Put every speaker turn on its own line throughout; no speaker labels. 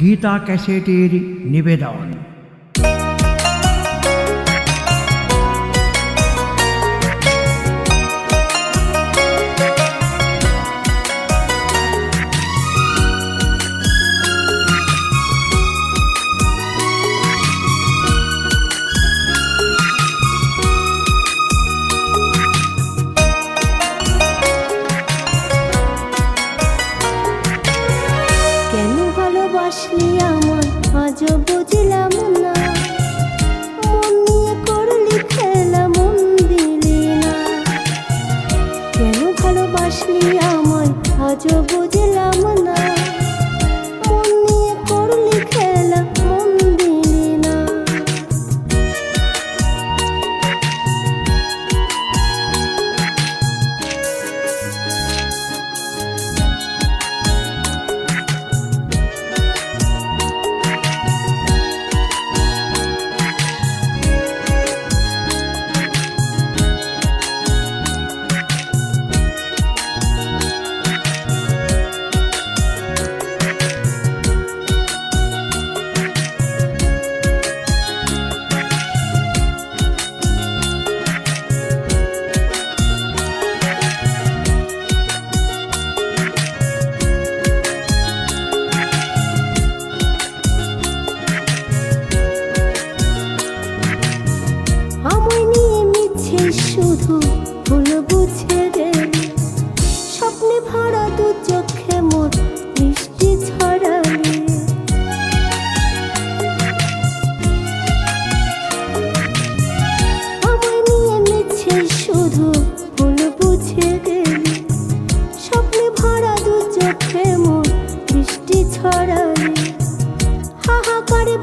গীতা ক্যাসেটের নিবেদন
আসলি আমার আজও বুঝলাম না।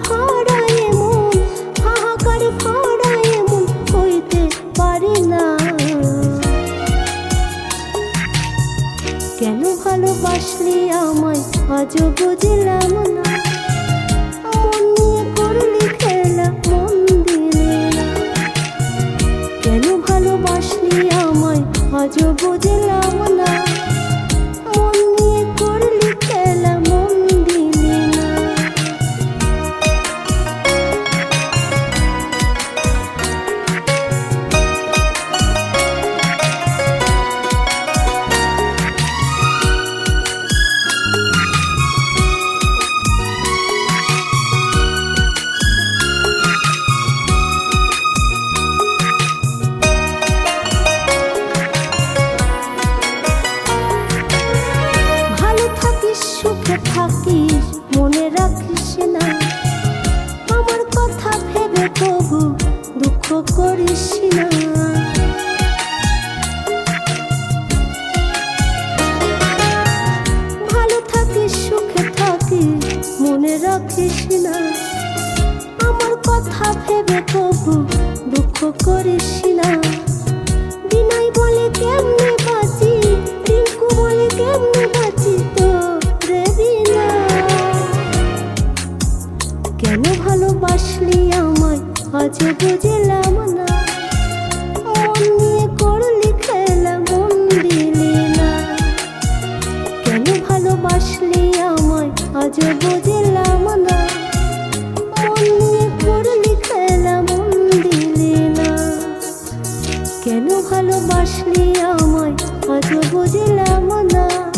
হারায় মন হাহাকারে হারায় মন হইতে পারে না। কেন ভালোবাসলি আমায়? আজও বুঝলাম না। সুখে থাকিস, মনে রাখিস না। আমার কথা ভেবে তবু দুঃখ করিস না। ভালো থাকিস, সুখে থাকিস, মনে রাখিস না। আমার কথা ভেবে তবু দুঃখ করিস কিছু বুঝলাম না। মন নিয়ে করলি খেলা মন দিলি না। কেন ভালোবাসলি আমায়, আজ বুঝলাম না। মন নিয়ে করলি খেলা মন দিলি না। কেন ভালোবাসলি আমায়, আজ বুঝলাম না।